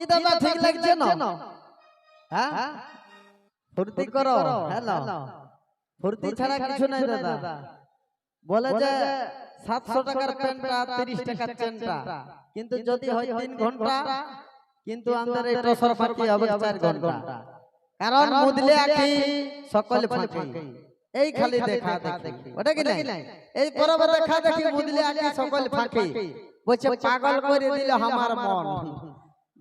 কি দাদা ঠিক লাগছে না? হ্যাঁ? ফুর্তি করো। হ্যালো। ফুর্তি ছাড়া কিছু নাই দাদা। বলে যে সাতশো টাকার প্যান্টটা তিরিশ টাকার চেনটা। কিন্তু যদি হয় তিন ঘণ্টা কিন্তু আমাদের এই টসর ফাঁকি হবে চার ঘণ্টা। কারণ মুদলে আঁকি সকল ফাঁকি। এই খালি দেখা দেখি ওটা কি নাই? এই পরবে দেখা দেখি মুদলে আঁকি সকল ফাঁকি। বলছে পাগল করে দিল আমার মন।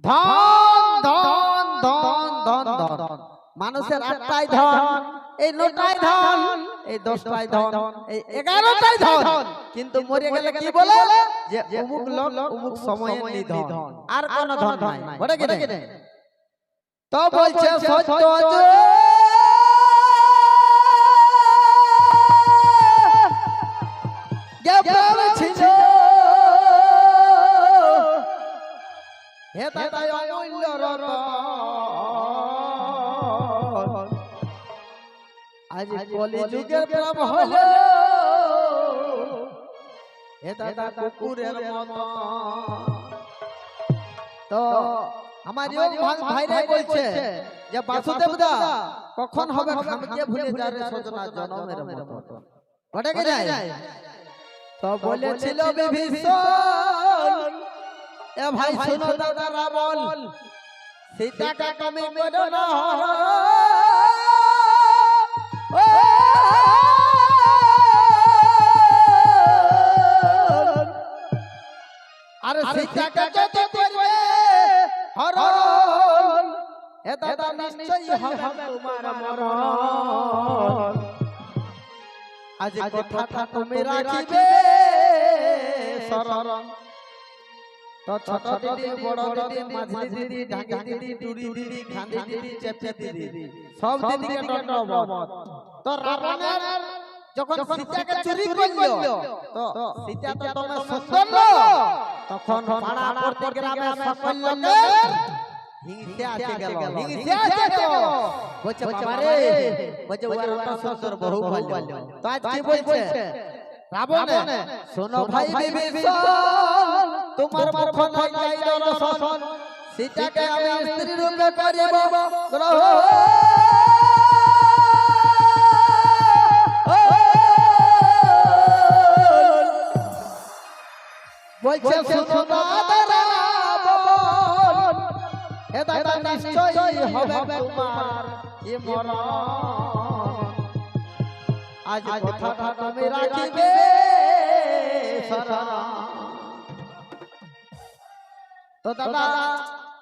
ধন ধন ধন ধন ধন মানুষের আটটাই ধন। এই নটাই ধন। এই দশটাই ধন। এই এগারোটাই ধন। কিন্তু মরে গেলে কি বলে? যে অমুক লোক অমুক সময়ে নিধন। আর কোন ধন নাই। বলে কি নাই তো বলছে সত্য আজ কলি যুগের প্রেম হলো হে দাদা কুকুরের মত। তো আমার ভাই ভাইরাই বলছে যে বাসুদেব দা কখন হবে খামকে ভুলে যাবে সজনা জনমের মত। ওটা কি যায়? তো বলেছিল বিভীষণ এ ভাই শুনো দাদা রাবণ সীতাকে তুমি করো না! আরে সীতাকে যদি করবে হরণ এ দাদা নিশ্চয়ই হবে তোমার মরণ আজ কথাটা তুমি রাখিবে শরণ তো ছোট দিদি বড় দিদি মাঝি দিদি ঢাকি দিদি টুরি দিদি খান্দি দিদি চেপে দিদি সব দিদিকে দণ্ডবত তো রাবণের যখন সীতাকে চুরি করল তো সীতা তো তোমার সুন্দর তখন পাড়া করতে গ্রামে সকল লোকের হিংসে আসে গেল হিংসে আসে গেল। বলছে বাবা রে বলছে ওর অত সুন্দর বহু ভালো তো আজ কি বলছে? রাবণ শোনো ভাই বিভীষণ তোমার সীতাকে আমি স্ত্রী রূপে করিব গ্রহণ বলছে শুনো দাদা রাবণ এ দাদা নিশ্চয়ই হবে তোমার এ মরণ। আজ কথাটা তুমি রাখিবে তো দাদা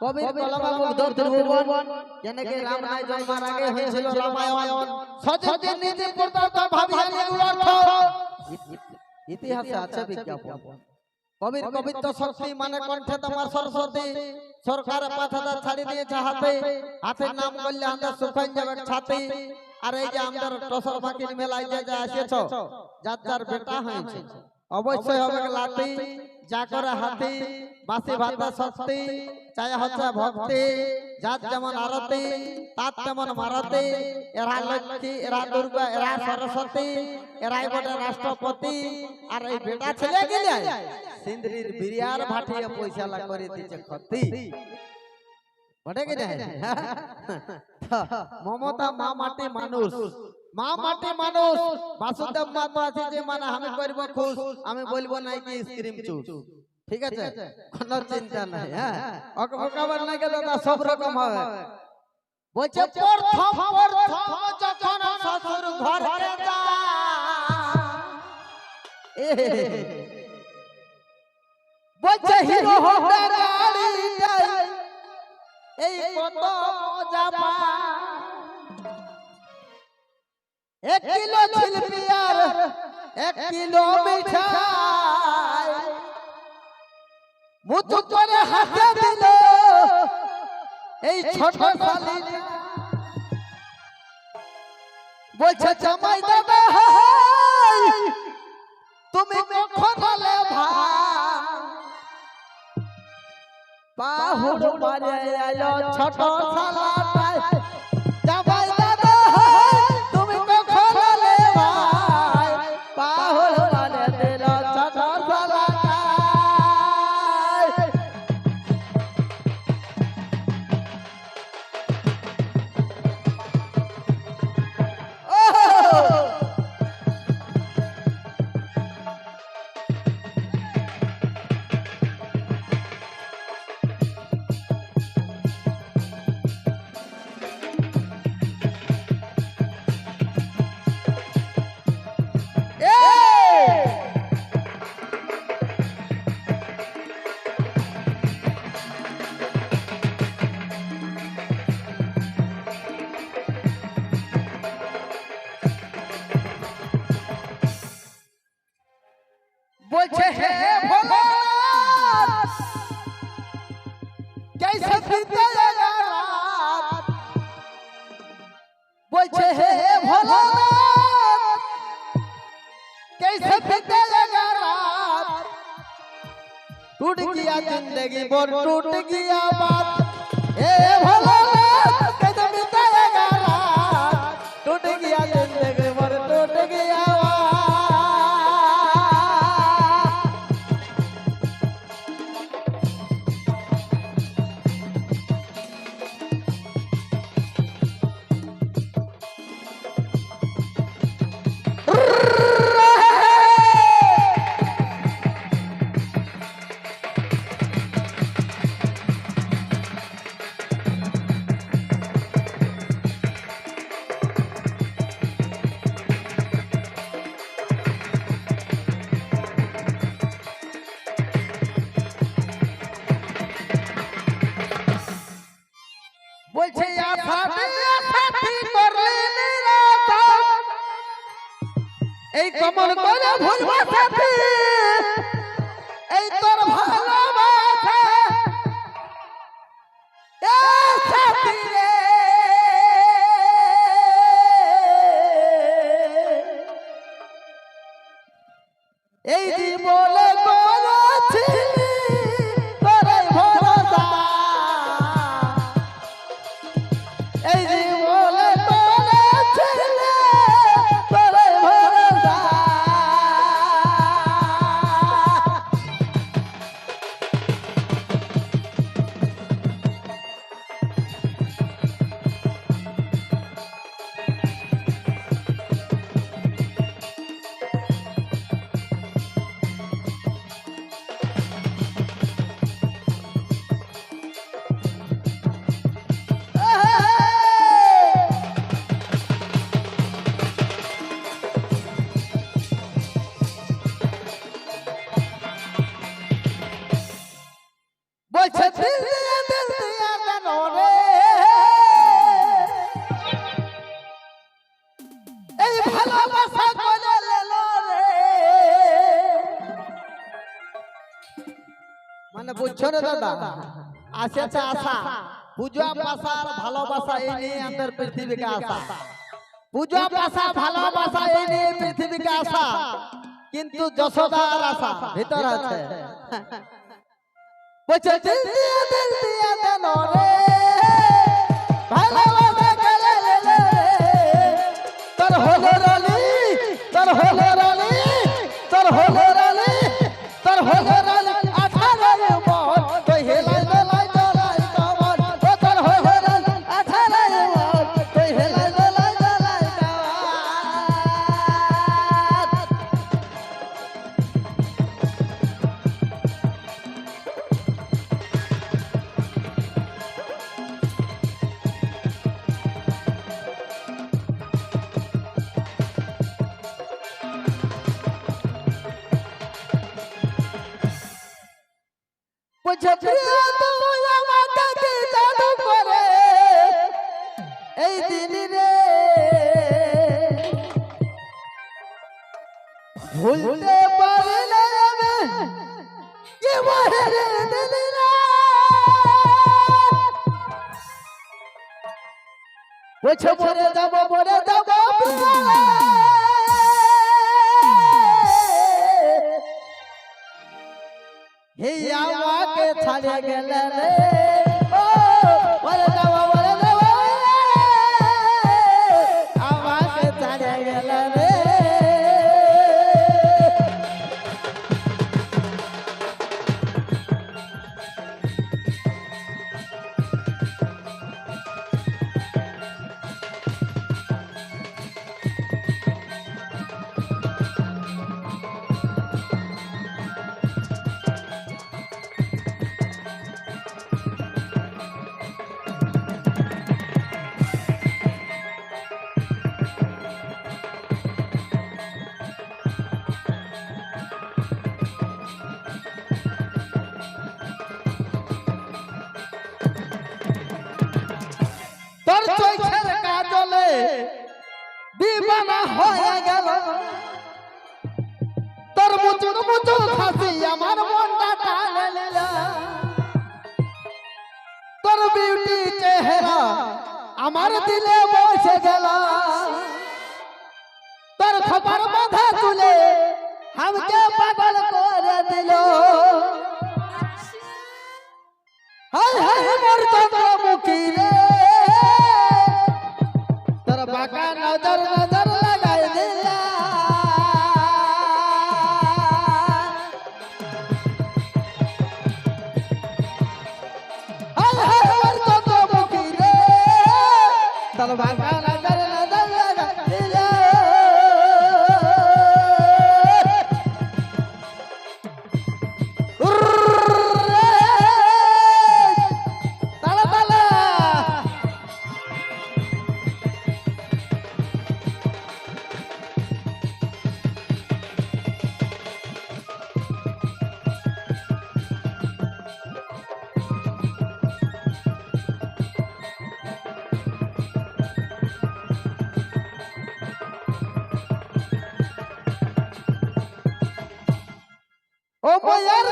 কবির কলমে মুগ্ধ ত্রিভুবন যেনেকে রাম নাই জন্মার আগে হয়েছিল রামায়ণ। সচেতন নীতি পড়তো ভাবিয়া অর্থ। ইতিহাসে আছে বিজ্ঞাপন। কবির কবিত্ব শক্তি মানে কণ্ঠে তোমার সরস্বতী। সরকার পাথাটা ছাড়ি দিয়েছে হাতে। হাতের নাম করলে আমরা শুকান যাবে ছাতি। আর এই যে আমাদের টসর ফাঁকির মেলায় যে আসিয়েছ যার যার বেটা হয়েছে। অবশ্যই হবে লাতি যা করে হাতি বাসি ভাতা শক্তি চাই হচ্ছে ভক্তি যার যেমন আরতি তার তেমন মারতি এরা লক্ষ্মী এরা দুর্গা এরা সরস্বতী এরাই বটে রাষ্ট্রপতি। আর এই বেটা ছেলে গেলে সিন্দ্রির বিরিয়ার ভাটিয়ে পয়সা লা করে দিচ্ছে ক্ষতি। বটে কি মমতা মা মাটি মানুষ। মা মাটি মানুষ বাসুদেব মা তো আছে যে মানে আমি করব খুশ আমি বলব নাই কি স্ক্রিম চুস। ঠিক আছে? কোনো চিন্তা নাই হ্যাঁ? ওকে মোকাবেল নাই কে দাদা সব রকম হবে বলছে প্রথম প্রথম যখন শ্বশুর ঘরে যায়। এ বলছে হিরো হোন্ডা গাড়িটাই এই কত যাবা এক কিলো জিলিপি আর এক কিলো মিঠাই। মুতু করে হাতে দিল এই ছোট শালি বলছে জামাই দাদা তুমি কখন হলে ভাই? বাহুড় মারে আলো ছোট শালাটাই বিতেগা রাত বলছে হে ভোলানাথ कैसे बीतेगा रात टूट गया जिंदगी बोर टूट गया बात ए भोलानाथ এই কমল করে ভুলবা সাথী। দাদা আসেছে আশা পূজা পাশার ভালোবাসা এই নিয়ে আমাদের পৃথিবীকে আশা। পূজা পাশা ভালোবাসা এই নিয়ে পৃথিবীকে আশা। কিন্তু যশোদার আশা। ভিতর আছে। বলছে দিল দিয়া দিল দিয়া দেন রে। ভালোবাসা করে লেলো তোর হলো রানী তোর হলো রানী তোর হলো রানী তোর হলো ভুলতে পারি না আমি। জীবনের দিন রে বলছে মরে যাব মরে যাব হে আমাকে ছাড়ে গেলে রে। মুচুর হাসি আমার মনটা টানে নিল তোর বিউটি চেহারা আমার দিলে বসে গেল। তোর খবর বাঁধা তুলে আমাকে পাগল করে দিল। হায় হায় মোর চন্দ্রমুখী রে।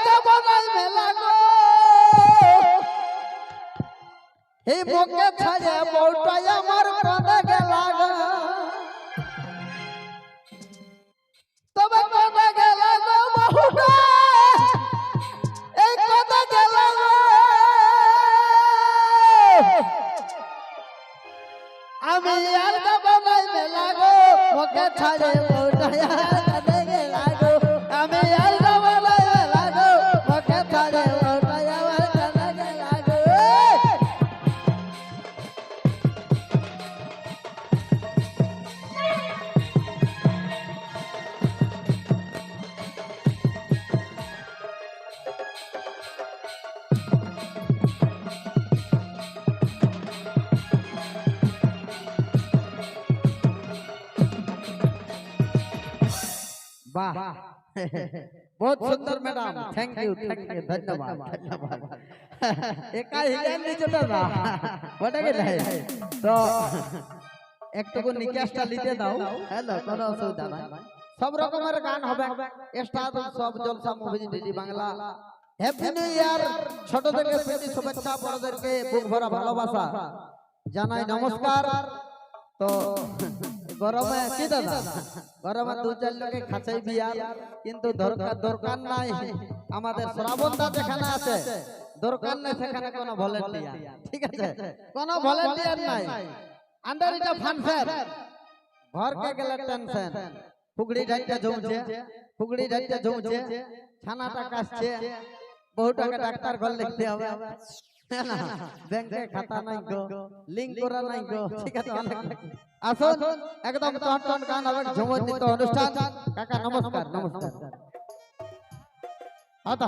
যাব নাই মেলা গো। এই মকে ছাড়ে বউটাই আমার কাঁদে গেলা গো। তবে কাঁদে গেলা গো বহুটা এই কাঁদে গেলা গো। আমি আর যাব নাই মেলা গো। মকে ছাড়ে বউটাই বাহ। বহুত সুন্দর madam. Thank you thank you ধন্যবাদ ধন্যবাদ। একা হিলেন নিচটা না। ওটা কি তো একটুকু নিকাশটা লিতে দাও। হ্যালো কোনো অসুবিধা নাই। সব রকমের গান হবে। স্টার সব Jalsha movie DD Bangla. Happy new year ছোট থেকে প্রীতি শুভেচ্ছা বড়দেরকে বুক ভরা ভালোবাসা। জানাই নমস্কার। তো গরমে কি দাদা? গরমে দু চার লোকে খাঁচাই বিয়ার কিন্তু দরকার দরকার নাই। আমাদের শ্রাবণদা যেখানে আছে। দরকার নাই সেখানে কোনো ভলেন্টিয়ার। ঠিক আছে? কোনো ভলেন্টিয়ার নাই। আন্ডার ফানফের ঘরকে গেলে টেনশন ফুগড়ি ঝুমছে ফুগড়ি ঢাইতে ঝুমছে ছানাটা কাশছে। বহু টাকা ডাক্তার ঘর লিখতে হবে। ব্যাংকে খাতা নাই গো লিঙ্ক করা নাই গো ঠিক আছে আসুন একদম টন টন গান হবে ঝুমুর নৃত্য অনুষ্ঠান। কাকা নমস্কার নমস্কার। আতা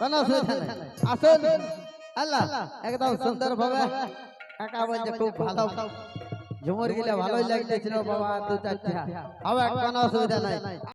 কোনো অসুবিধা নেই আসুন। আল্লাহ একদম সুন্দর ভাবে কাকা বলছে খুব ভালো। ঝুমুর গিলে ভালোই লাগতেছিল বাবা দু চারটা হবে কোনো অসুবিধা নাই।